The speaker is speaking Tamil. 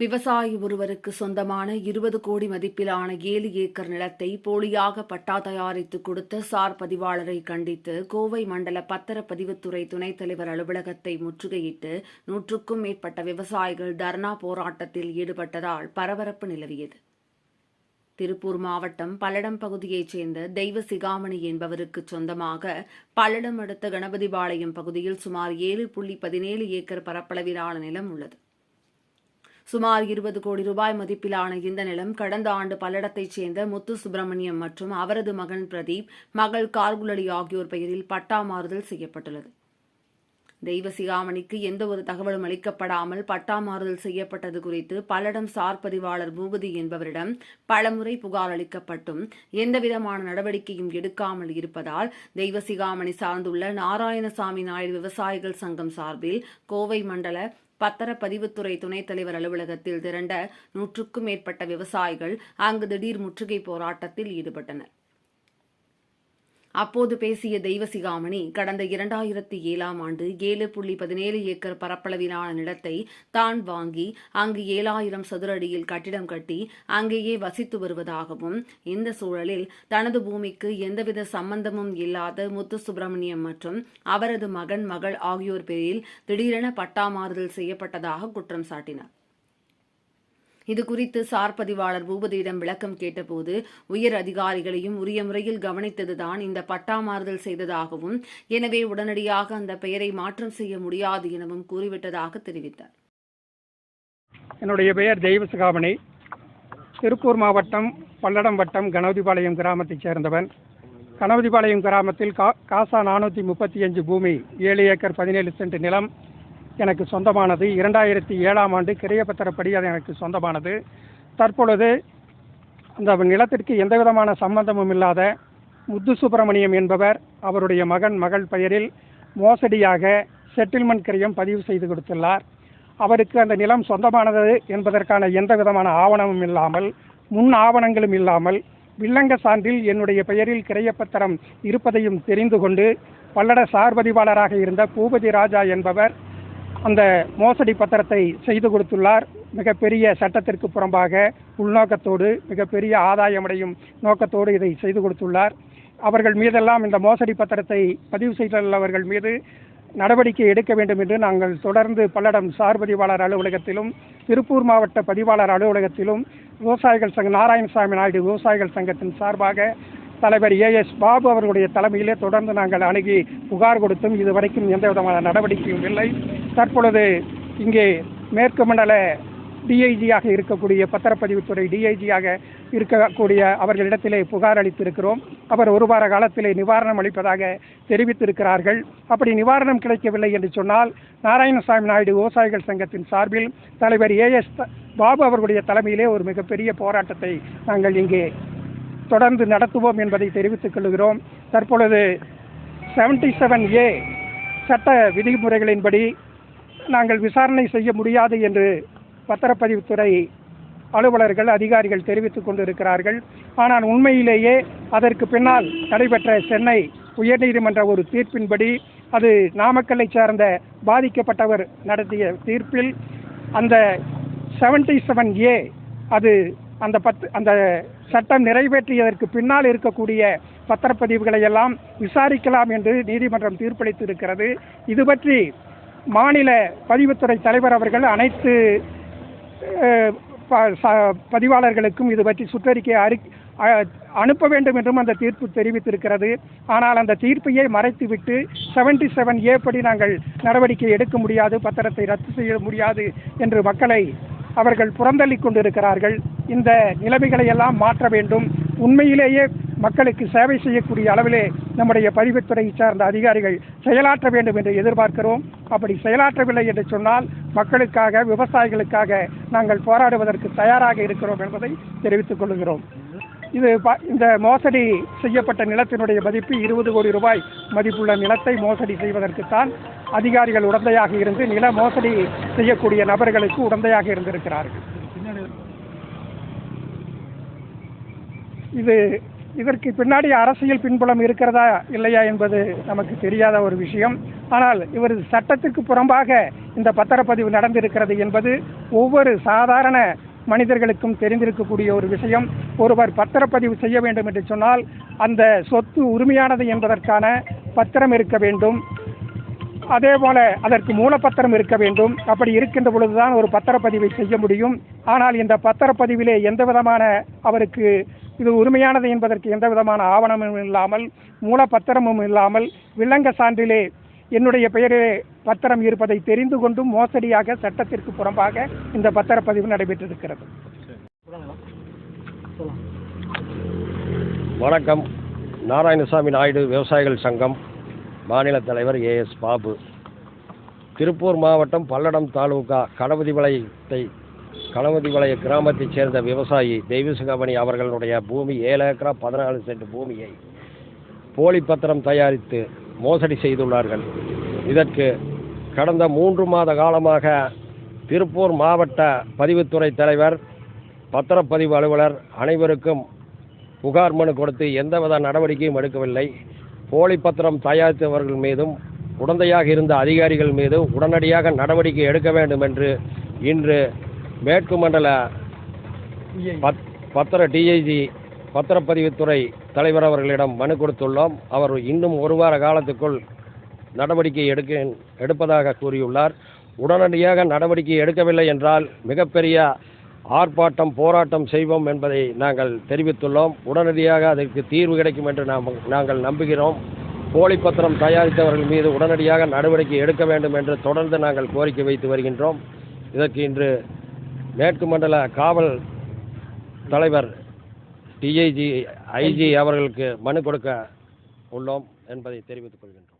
விவசாயி ஒருவருக்கு சொந்தமான இருபது கோடி மதிப்பிலான ஏழு ஏக்கர் நிலத்தை போலியாக பட்டா தயாரித்து கொடுத்த சார் பதிவாளரை கண்டித்து கோவை மண்டல பத்திரப்பதிவுத்துறை துணைத் தலைவர் அலுவலகத்தை முற்றுகையிட்டு நூற்றுக்கும் மேற்பட்ட விவசாயிகள் தர்ணா போராட்டத்தில் ஈடுபட்டதால் பரபரப்பு நிலவியது. திருப்பூர் மாவட்டம் பல்லடம் பகுதியைச் சேர்ந்த தெய்வ சிகாமணி என்பவருக்கு சொந்தமாக பல்லடம் அடுத்த கணபதிபாளையம் பகுதியில் சுமார் ஏழு புள்ளி பதினேழு ஏக்கர் பரப்பளவிலான நிலம் உள்ளது. சுமார் இருபது கோடி ரூபாய் மதிப்பிலான இந்த நிலம் கடந்த ஆண்டு பல்லடத்தைச் சேர்ந்த முத்து சுப்பிரமணியம் மற்றும் அவரது மகன் பிரதீப் மகள் கார்குலடி ஆகியோர் பெயரில் பட்டா மாறுதல் செய்யப்பட்டுள்ளது. தெய்வ சிகாமணிக்கு எந்த ஒரு தகவலும் அளிக்கப்படாமல் பட்டா மாறுதல் செய்யப்பட்டது குறித்து பல்லடம் சார் பதிவாளர் பூபதி என்பவரிடம் பலமுறை புகார் அளிக்கப்பட்டும் எந்தவிதமான நடவடிக்கையும் எடுக்காமல் இருப்பதால் தெய்வ சிகாமணி சார்ந்துள்ள நாராயணசாமி நாயுடு விவசாயிகள் சங்கம் சார்பில் கோவை மண்டல பத்திரப்பதிவுத்துறை துணைத் தலைவர் அலுவலகத்தில் திரண்ட நூற்றுக்கும் மேற்பட்ட விவசாயிகள் அங்கு திடீர் முற்றுகை போராட்டத்தில் ஈடுபட்டனர். அப்போது பேசிய தெய்வசிகாமணி கடந்த இரண்டாயிரத்தி ஏழாம் ஆண்டு ஏழு புள்ளி பதினேழு ஏக்கர் பரப்பளவிலான நிலத்தை தான் வாங்கி அங்கு ஏழாயிரம் சதுர அடியில் கட்டிடம் கட்டி அங்கேயே வசித்து வருவதாகவும் இந்த சூழலில் தனது பூமிக்கு எந்தவித சம்பந்தமும் இல்லாத முத்து சுப்பிரமணியம் மற்றும் அவரது மகன் மகள் ஆகியோர் பேரில் திடீரென பட்டா மாறுதல் செய்யப்பட்டதாக குற்றம் சாட்டினார். இது குறித்து சார் பதிவாளர் பூபதியிடம் விளக்கம் கேட்டபோது உயர் அதிகாரிகளையும் உரிய முறையில் கவனித்ததுதான் இந்த பட்டா மாறுதல் செய்ததாகவும் எனவே உடனடியாக அந்த பெயரை மாற்றம் செய்ய முடியாது எனவும் கூறிவிட்டதாக தெரிவித்தார். என்னுடைய பெயர் தெய்வசிகாமணி. திருப்பூர் மாவட்டம் பல்லடம் வட்டம் கணபதிபாளையம் கிராமத்தைச் சேர்ந்தவன். கணபதிபாளையம் கிராமத்தில் கா காசா நானூற்றி முப்பத்தி அஞ்சு பூமி ஏழு ஏக்கர் பதினேழு சென்ட் நிலம் எனக்கு சொந்தமானது. இரண்டாயிரத்தி ஏழாம் ஆண்டு கிரையப்பத்திரப்படி அது எனக்கு சொந்தமானது. தற்பொழுது அந்த நிலத்திற்கு எந்த விதமான சம்பந்தமும் இல்லாத முத்து சுப்பிரமணியம் என்பவர் அவருடைய மகன் மகள் பெயரில் மோசடியாக செட்டில்மெண்ட் கிரையம் பதிவு செய்து கொடுத்துள்ளார். அவருக்கு அந்த நிலம் சொந்தமானது என்பதற்கான எந்த விதமான ஆவணமும் இல்லாமல் முன் ஆவணங்களும் இல்லாமல் வில்லங்க சான்றில் என்னுடைய பெயரில் கிரையப்பத்திரம் இருப்பதையும் தெரிந்து கொண்டு பல்லட சார்பதிவாளராக இருந்த பூபதி ராஜா என்பவர் அந்த மோசடி பத்திரத்தை செய்து கொடுத்துள்ளார். மிகப்பெரிய சட்டத்திற்கு புறம்பாக உள்நோக்கத்தோடு மிகப்பெரிய ஆதாயமடையும் நோக்கத்தோடு இதை செய்து கொடுத்துள்ளார். அவர்கள் மீதெல்லாம் இந்த மோசடி பத்திரத்தை பதிவு செய்துள்ளவர்கள் மீது நடவடிக்கை எடுக்க வேண்டும் என்று நாங்கள் தொடர்ந்து பல்லடம் சார் பதிவாளர் அலுவலகத்திலும் திருப்பூர் மாவட்ட பதிவாளர் அலுவலகத்திலும் விவசாயிகள் சங்க நாராயணசாமி நாயுடு விவசாயிகள் சங்கத்தின் சார்பாக தலைவர் ஏஎஸ் பாபு அவர்களுடைய தலைமையிலே தொடர்ந்து நாங்கள் அணுகி புகார் கொடுத்தும் இதுவரைக்கும் எந்த விதமான நடவடிக்கையும் இல்லை. தற்பொழுது இங்கே மேற்கு மண்டல டிஐஜியாக இருக்கக்கூடிய பத்திரப்பதிவுத்துறை டிஐஜியாக இருக்கக்கூடிய அவர்களிடத்திலே புகார் அளித்திருக்கிறோம். அவர் ஒரு வார காலத்திலே நிவாரணம் அளிப்பதாக தெரிவித்திருக்கிறார்கள். அப்படி நிவாரணம் கிடைக்கவில்லை என்று சொன்னால் நாராயணசாமி நாயுடு விவசாயிகள் சங்கத்தின் சார்பில் தலைவர் ஏஎஸ் பாபு அவர்களுடைய தலைமையிலே ஒரு மிகப்பெரிய போராட்டத்தை நாங்கள் இங்கே தொடர்ந்து நடத்துவோம் என்பதை தெரிவித்துக் கொள்கிறோம். தற்பொழுது செவன்டி செவன் ஏ சட்ட விதிமுறைகளின்படி நாங்கள் விசாரணை செய்ய முடியாது என்று பத்திரப்பதிவுத்துறை அலுவலர்கள் அதிகாரிகள் தெரிவித்துக் கொண்டிருக்கிறார்கள். ஆனால் உண்மையிலேயே அதற்கு பின்னால் நடைபெற்ற சென்னை உயர்நீதிமன்ற ஒரு தீர்ப்பின்படி அது நாமக்கல்லை சேர்ந்த பாதிக்கப்பட்டவர் நடத்திய தீர்ப்பில் அந்த செவன்டி செவன் ஏ அது அந்த பத்து அந்த சட்டம் நிறைவேற்றியதற்கு பின்னால் இருக்கக்கூடிய பத்திரப்பதிவுகளை எல்லாம் விசாரிக்கலாம் என்று நீதிமன்றம் தீர்ப்பளித்து இருக்கிறது இது பற்றி மாநில பதிவுத்துறை தலைவர் அவர்கள் அனைத்து ப- ச- பதிவாளர்களுக்கும் இது பற்றி சுற்றறிக்கை அறி அனுப்ப வேண்டும் என்றும் அந்த தீர்ப்பு தெரிவித்திருக்கிறது. ஆனால் அந்த தீர்ப்பையே மறைத்துவிட்டு செவன்டி செவன் ஏ படி நாங்கள் நடவடிக்கை எடுக்க முடியாது பத்திரத்தை ரத்து செய்ய முடியாது என்று மக்களை அவர்கள் புறந்தள்ளிக் கொண்டிருக்கிறார்கள். இந்த நிலைமைகளை எல்லாம் மாற்ற வேண்டும். உண்மையிலேயே மக்களுக்கு சேவை செய்யக்கூடிய அளவிலே நம்முடைய பதிவுத்துறை சார்ந்த அதிகாரிகள் செயலாற்ற வேண்டும் என்று எதிர்பார்க்கிறோம். அப்படி செயலாற்றவில்லை என்று சொன்னால் மக்களுக்காக விவசாயிகளுக்காக நாங்கள் போராடுவதற்கு தயாராக இருக்கிறோம் என்பதை தெரிவித்துக் கொள்கிறோம். இது ப- இந்த மோசடி செய்யப்பட்ட நிலத்தினுடைய மதிப்பு இருபது கோடி ரூபாய் மதிப்புள்ள நிலத்தை மோசடி செய்வதற்குத்தான் அதிகாரிகள் உடந்தையாக இருந்து நில மோசடி செய்யக்கூடிய நபர்களுக்கு உடந்தையாக இருந்திருக்கிறார்கள். இது இதற்கு பின்னாடி அரசியல் பின்புலம் இருக்கிறதா இல்லையா என்பது நமக்கு தெரியாத ஒரு விஷயம். ஆனால் இவரது சட்டத்திற்கு புறம்பாக இந்த பத்திரப்பதிவு நடந்திருக்கிறது என்பது ஒவ்வொரு சாதாரண மனிதர்களுக்கும் தெரிந்திருக்கக்கூடிய ஒரு விஷயம். ஒருவர் பத்திரப்பதிவு செய்ய வேண்டும் என்று சொன்னால் அந்த சொத்து உரிமையானது என்பதற்கான பத்திரம் இருக்க வேண்டும். அதே போல அதற்கு மூலப்பத்திரம் இருக்க வேண்டும். அப்படி இருக்கின்ற பொழுதுதான் ஒரு பத்திரப்பதிவை செய்ய முடியும். ஆனால் இந்த பத்திரப்பதிவிலே எந்த விதமான அவருக்கு இது உரிமையானது என்பதற்கு எந்த விதமான ஆவணமும் இல்லாமல் மூலப்பத்திரமும் இல்லாமல் வில்லங்க சான்றிலே என்னுடைய பெயரிலே பத்திரம் இருப்பதை தெரிந்து கொண்டும் மோசடியாக சட்டத்திற்கு புறம்பாக இந்த பத்திரப்பதிவு நடைபெற்றிருக்கிறது. வணக்கம். நாராயணசாமி நாயுடு விவசாயிகள் சங்கம் மாநில தலைவர் ஏஎஸ் பாபு. திருப்பூர் மாவட்டம் பல்லடம் தாலுகா கணபதிபாளையத்தை வளைய கிராமத்தைச் சேர்ந்த விவசாயி தெய்வசுகமணி அவர்களுடைய பூமி ஏழு ஏக்கரா பதினாலு சென்ட் பூமியை போலி பத்திரம் தயாரித்து மோசடி செய்துள்ளார்கள். இதற்கு கடந்த மூன்று மாத காலமாக திருப்பூர் மாவட்ட பதிவுத்துறை தலைவர் பத்திரப்பதிவு அலுவலர் அனைவருக்கும் புகார் மனு கொடுத்து எந்தவித நடவடிக்கையும் எடுக்கவில்லை. போலி பத்திரம் தயாரித்தவர்கள் மீதும் உடந்தையாக இருந்த அதிகாரிகள் மீது உடனடியாக நடவடிக்கை எடுக்க வேண்டும் என்று இன்று மேற்கு மண்டல பத் பத்திர டிஐஜி பத்திரப்பதிவுத்துறை தலைவர் அவர்களிடம் மனு கொடுத்துள்ளோம். அவர் இன்னும் ஒரு வார காலத்துக்குள் நடவடிக்கை எடுக்க எடுப்பதாக கூறியுள்ளார். உடனடியாக நடவடிக்கை எடுக்கவில்லை என்றால் மிகப்பெரிய ஆர்ப்பாட்டம் போராட்டம் செய்வோம் என்பதை நாங்கள் தெரிவித்துள்ளோம். உடனடியாக அதற்கு தீர்வு கிடைக்கும் என்று நாம் நாங்கள் நம்புகிறோம். போலி பத்திரம் தயாரித்தவர்கள் மீது உடனடியாக நடவடிக்கை எடுக்க வேண்டும் என்று தொடர்ந்து நாங்கள் கோரிக்கை வைத்து வருகின்றோம். இதற்கு இன்று மேற்கு மண்டல காவல் தலைவர் டிஐஜி ஐஜி அவர்களுக்கு மனு கொடுக்க உள்ளோம் என்பதை தெரிவித்துக் கொள்கின்றோம்.